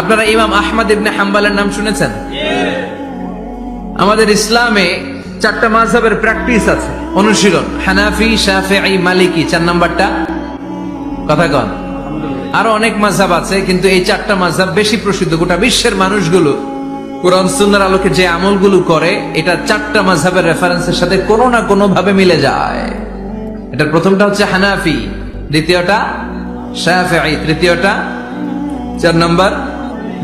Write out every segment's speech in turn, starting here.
আপনারা ইমাম আহমদ ইবনে হাম্বালের নাম শুনেছেন? আমাদের ইসলামে চারটা মাযহাবের প্র্যাকটিস আছে। অনুশীলন, হানাফি, শাফিঈ, মালিকি, চার নাম্বারটা? কথা কন। আরও অনেক মাযহাব আছে, কিন্তু এই চারটা মাযহাব বেশি প্রসিদ্ধ। গোটা বিশ্বের মানুষগুলো কোরআন, সুন্নাহর আলোকে যে আমলগুলো করে, এটা চারটা মাযহাবের রেফারেন্সের সাথে কোনো না কোনো ভাবে মিলে যায়। এটার প্রথমটা হচ্ছে হানাফি, দ্বিতীয়টা শাফিঈ, তৃতীয়টা চার নম্বর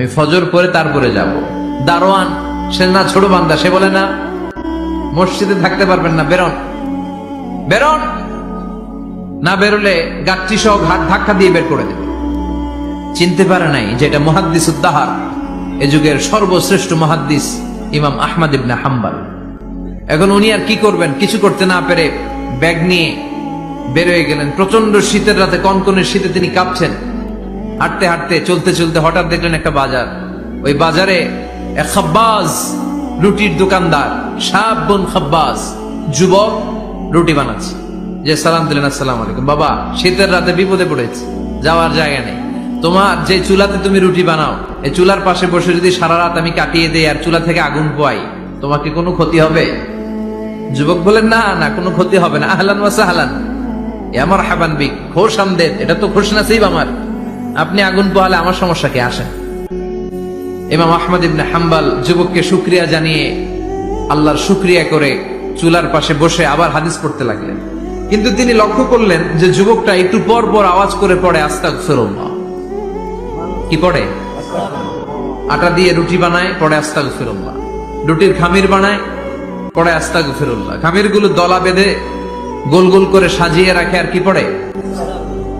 আমি ফজর করে তারপরে যাব। দারোয়ান, সে না ছোট বান্দা, সে বলে না, মসজিদে থাকতে পারবেন না, বেরোন। বেরোন। না বেরোলে গাছটি সহ ঘাট ধাক্কা দিয়ে বের করে দেবে। চিনতে পারে নাই যে এটা মহাদ্দিস উদ্দাহার এ যুগের সর্বশ্রেষ্ঠ মহাদ্দিস ইমাম আহমদ ইবনে হাম্বাল। এখন উনি আর কি করবেন? কিছু করতে না পেরে ব্যাগ নিয়ে বেরোয় গেলেন। প্রচণ্ড শীতের রাতে, কনকনের শীতে তিনি কাঁপছেন। হাঁটতে হাঁটতে, চলতে চলতে হঠাৎ দেখলেন একটা বাজার। ওই বাজারে এক খাব্বাজ রুটির দোকানদার, সাব বোন খাব্বাজ, যুবক রুটি বানাচ্ছে। যে সালাম দিলেন, আসসালাম আলাইকুম। বাবা, শীতের রাতে বিপদে পড়েছে, যাওয়ার জায়গা নেই। তোমার যে চুলাতে তুমি রুটি বানাও, এই চুলার পাশে বসে যদি সারা রাত আমি কাটিয়ে দেই আর চুলা থেকে আগুন পোয়াই তোমাকে কোনো ক্ষতি হবে? যুবক বলেন না না, কোনো ক্ষতি হবে না। আহলান ওয়াসা হালান আমার হাবান বিক, খোশ আমদেদ এটা তো খোশ নাসিব আমার। আপনি আগুন পোহালে আমার সমস্যা কে? আসেন। ইমাম আহমদ ইবনে হাম্বাল যুবককে শুক্রিয়া জানিয়ে আল্লাহর শুক্রিয়া করে চুলার পাশে বসে আবার হাদিস পড়তে লাগলেন। কিন্তু তিনি লক্ষ্য করলেন যে যুবকটা একটু পর পর আওয়াজ করে পড়ে আস্তাক ফেরোল্লাহ কি পড়ে? আটা দিয়ে রুটি বানায়, পড়ে আস্তাক ফেরোল্লাহ রুটির খামির বানায়, পড়ে আস্তাক ফেরোল্লাহ খামিরগুলো দলা বেঁধে গোল গোল করে সাজিয়ে রাখে আর কি পড়ে?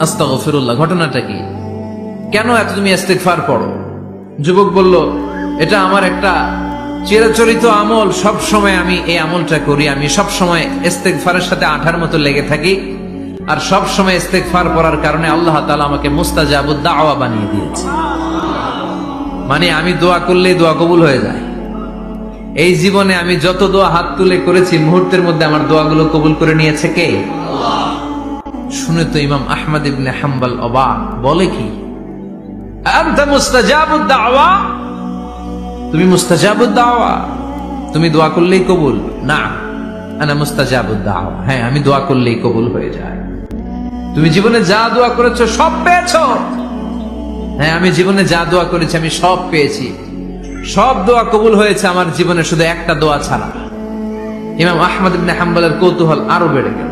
আস্তাক ফিরুল্লাহ ঘটনাটা কি? কেন এত তুমি ইস্তেগফার পড়ো? যুবক বলল, এটা আমার একটা চিরাচরিত আমল। সব সময় আমি এই আমলটা করি। আমি সব সময় ইস্তেগফারের সাথে আঠার মতো লেগে থাকি। আর সব সময় ইস্তেগফার পড়ার কারণে আল্লাহ তাআলা আমাকে মুস্তাজাবুদ দাওয়া বানিয়ে দিয়েছে। মানে আমি দোয়া করলেই দোয়া কবুল হয়ে যায়। এই জীবনে আমি যত দোয়া হাত তুলে করেছি, মুহূর্তের মধ্যে আমার দোয়াগুলো কবুল করে নিয়েছে কে? শুনে তো ইমাম আহমদ ইবনে হাম্বাল অবা বলে কি? তুমি মুস্তাজাবুদ দাওয়া? তুমি দোয়া করলেই কবুল? না, আনা মুস্তাজাবুদ্দাহ হ্যাঁ আমি দোয়া করলেই কবুল হয়ে যায়। তুমি জীবনে যা দোয়া করেছ সব পেয়েছ? হ্যাঁ আমি জীবনে যা দোয়া করেছি আমি সব পেয়েছি। সব দোয়া কবুল হয়েছে আমার জীবনে, শুধু একটা দোয়া ছাড়া। ইমাম আহমদ ইবনে হাম্বলের কৌতূহল আরও বেড়ে গেল।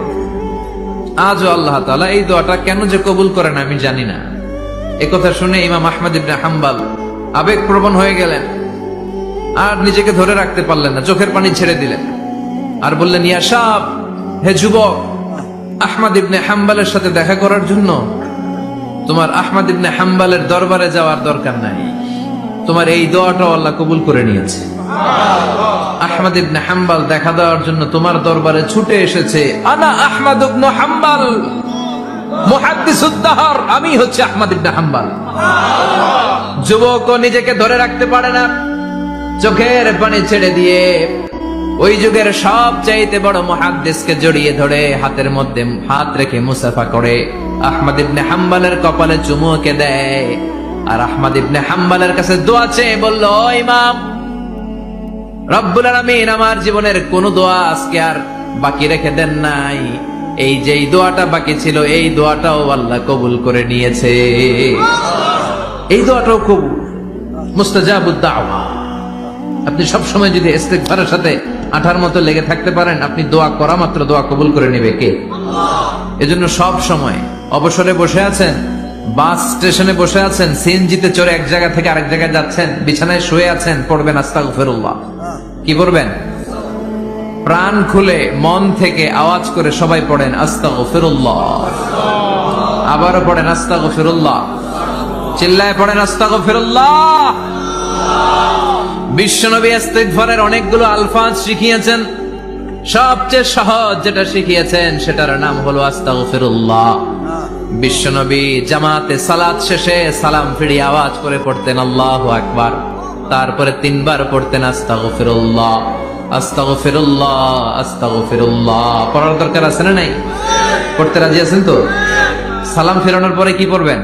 আজও আল্লাহ তাআলা এই দোয়াটা কেন যে কবুল করেন আমি জানি না। কথা শুনে ইমাম আহমদ ইবনে হাম্বাল আবেগ প্রবণ হয়ে গেলেন। আর নিজেকে ধরে রাখতে পারলেন না, চোখের পানি ছেড়ে দিলেন। আর বললেন, ইয়া সাব, হে যুবক, আহমদ ইবনে হাম্বালের সাথে দেখা করার জন্য তোমার আহমদ ইবনে হাম্বালের দরবারে যাওয়ার দরকার নাই। তোমার এই দোয়াটাও আল্লাহ কবুল করে নিয়েছে। আহমদ ইবনে হাম্বাল দেখা দেওয়ার জন্য তোমার দরবারে ছুটে এসেছে। আনা আহমদ ইবনে হাম্বাল। আমি হচ্ছে আহমদ ইবনে হাম্বাল। যুবক নিজেকে ধরে রাখতে পারে না। চোখের পানি ছেড়ে দিয়ে ওই যুগের সব চাইতে বড় মহাদ্দেশকে জড়িয়ে ধরে হাতের মধ্যে হাত রেখে মুসাফা করে। আহমদ ইবনে হাম্বালের কপালে চুমুকে দেয়। আর আহমদ ইবনে হাম্বালের কাছে দোয়া চেয়ে বলল "ও ইমাম রব্বুল আলামিন আমার জীবনের কোন দোয়া আজকে আর বাকি রেখে দেন নাই। এই যে দোয়াটা বাকি ছিল, এই দোয়াটাও আল্লাহ কবুল করে নিয়েছে। এই দোয়াটাও কবুল মুস্তাজাবুদ দাওয়া। আপনি সব সময় যদি সাথে আঠার মতো লেগে থাকতে পারেন, আপনি দোয়া করা মাত্র দোয়া কবুল করে নেবে কে? এজন্য সব সময় অবসরে বসে আছেন, বাস স্টেশনে বসে আছেন, সিএনজিতে চড়ে এক জায়গা থেকে আরেক জায়গায় যাচ্ছেন, বিছানায় শুয়ে আছেন, পড়বেন আস্তাগফিরুল্লাহ। কি করবেন? প্রাণ খুলে মন থেকে আওয়াজ করে সবাই পড়েন আস্তাগফিরুল্লাহ। আবারও পড়েন আস্তাগফিরুল্লাহ। চিল্লায় পড়েন আস্তাগফিরুল্লাহ। বিশ্বনবী ইস্তেগফারের অনেকগুলো আলফাজ শিখিয়েছেন। সবচেয়ে সহজ যেটা শিখিয়েছেন, সেটার নাম হলো আস্তাগফিরুল্লাহ। বিশ্বনবী জামাতে সালাত শেষে সালাম ফিরিয়ে আওয়াজ করে পড়তেন আল্লাহু আকবার। তারপরে তিনবার পড়তেন আস্তাগফিরুল্লাহ আস্তাগফিরুল্লাহ আস্তাগফিরুল্লাহ। পড়ার দরকার আছে না নাই? পড়তে রাজি আছেন তো? সালাম ফেরানোর পরে কি পড়বেন?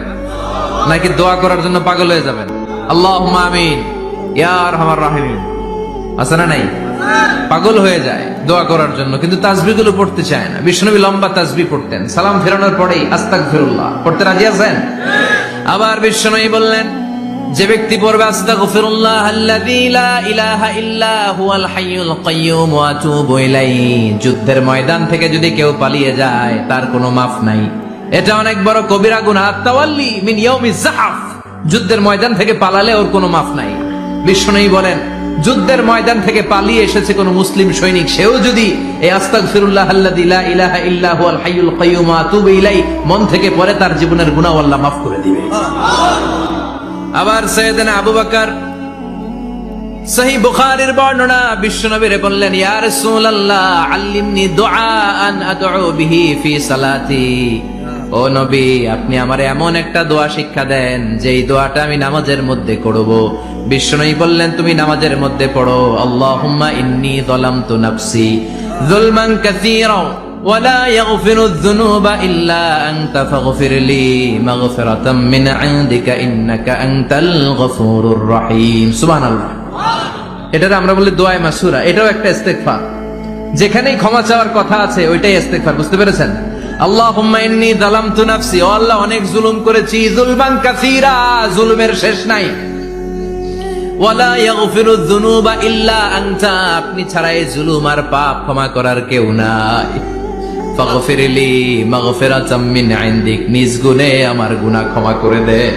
নাকি দোয়া করার জন্য পাগল হয়ে যাবেন? আল্লাহ আমিন। ইয়ার আমার রাহিমিন। আছে না নাই? পাগল হয়ে যায় দোয়া করার জন্য, কিন্তু তাজবি গুলো পড়তে চায় না। বিষ্ণবী লম্বা তাজবি পড়তেন। সালাম ফেরানোর পরেই আস্তাক ফিরুল্লাহ পড়তে রাজি আছেন? আবার বিষ্ণবী বললেন যে ব্যক্তি পড়বে, আস্তাগফিরুল্লাহ আল্লাযী লা ইলাহা ইল্লা হুয়াল হাইয়ুল কাইয়্যুম যুদ্ধের ময়দান থেকে যদি কেউ পালিয়ে যায়, তার কোনো মাফ নাই। এটা অনেক বড় কবিরা গুনাহ। যুদ্ধের ময়দান থেকে পালালে ওর কোনো মাফ নাই। বিষ্ণুই বলেন, যুদ্ধের ময়দান থেকে পালিয়ে এসেছে কোন মুসলিম সৈনিক। সেও যদি এই আস্তাগফিরুল্লাহ আল্লাযী লা ইলাহা ইল্লা হুয়াল হাইয়ুল কাইয়্যুম ওয়া ইলাইহি, মন থেকে পড়ে তার জীবনের গুনাহ আল্লাহ মাফ করে দিবে। আবার সৈয়দনা আবু বকর। সহি বুখারীর বর্ণনা বিশ্বনবীর বললেন, ইয়া রাসূলুল্লাহ, আল্লিমনি দুআআন আদউ বিহি ফি সালাতি। ও নবী, আপনি আমারে এমন একটা দোয়া শিক্ষা দেন, যেই দোয়াটা আমি নামাজের মধ্যে করব। বিশ্বনবী বললেন, তুমি নামাজের মধ্যে পড়ো। আল্লাহুম্মা ইন্নী যালামতু নাফসি যুলমান কাসীরা। ولا يغفر الذنوب إلا أنت فاغفر لي مغفرة من عندك إنك أنت الغفور الرحيم سبحان الله এটার আমরা বলি দোয়ায় মাসুরা এটাও একটা ইস্তেগফার যেখানেই ক্ষমা চাওয়ার কথা আছে ওইটাই ইস্তেগফার বুঝতে পেরেছেন আল্লাহুম্মা ইন্নী যালামতু নাফসি ও আল্লাহ অনেক জুলুম করেছি জুলমান কাসীরা জুলুমের শেষ নাই ওয়ালা ইয়াগফিরু যুনুবা ইল্লা আনতা আপনি ছাড়া এই জুলুম আর পাপ ক্ষমা করার কেউ নাই ফাগফিরলি মাগফিরাতাম মিন ইনদিক। নিজ আমার গুনাহ ক্ষমা করে দে।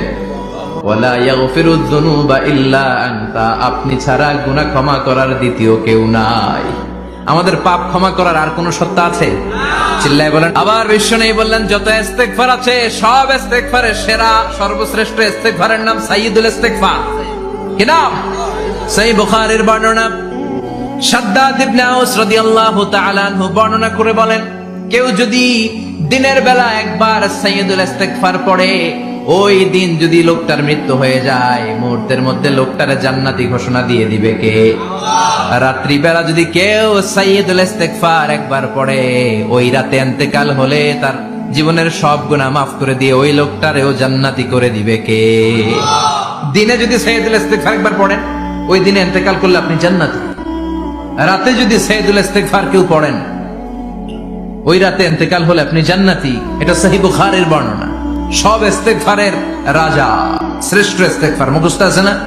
ওয়ালা ইয়াগফিরু যুনুবা ইল্লা আনতা। আপনি ছাড়া গুনাহ ক্ষমা করার দ্বিতীয় কেউ নাই। আমাদের পাপ ক্ষমা করার আর কোন সত্তা আছে? চিল্লায় বলেন, আবার বিশ্ব নেই বললেন, যত ইস্তেগফার আছে, সব ইস্তেগফারের সেরা, সর্বশ্রেষ্ঠ ইস্তেগফারের নাম সাইয়্যিদুল ইস্তেগফার। কি নাম? সেই বুখারীর বর্ণনা। সাদ্দাদ ইবনে আউস রাদিয়াল্লাহু তাআলা বর্ণনা করে বলেন কেউ যদি দিনের বেলা একবার সাইয়্যিদুল ইস্তিগফার পড়ে, ওই দিন যদি লোকটার মৃত্যু হয়ে যায়, মুহূর্তের মধ্যে লোকটার জান্নাতি ঘোষণা দিয়ে দিবে কে? রাত্রি বেলা যদি কেউ সাইয়্যিদুল ইস্তিগফার একবার পড়ে, ওই রাতে ইন্তেকাল হলে তার জীবনের সব গুনাহ মাফ করে দিয়ে ওই লোকটারেও জান্নাতি করে দিবে কে? দিনে যদি সাইয়্যিদুল ইস্তিগফার একবার পড়েন, ওই দিনে ইন্তেকাল করলে আপনি জান্নাতি। রাতে যদি সৈয়দুল ইস্তেগফার কেউ পড়েন ওই রাতে এতেকাল হলে আপনি জান্নাতি। এটা সাহিব খারের বর্ণনা। সব এস্তেক রাজা, শ্রেষ্ঠ ইস্তেগফার। মুখস্থ আছে না?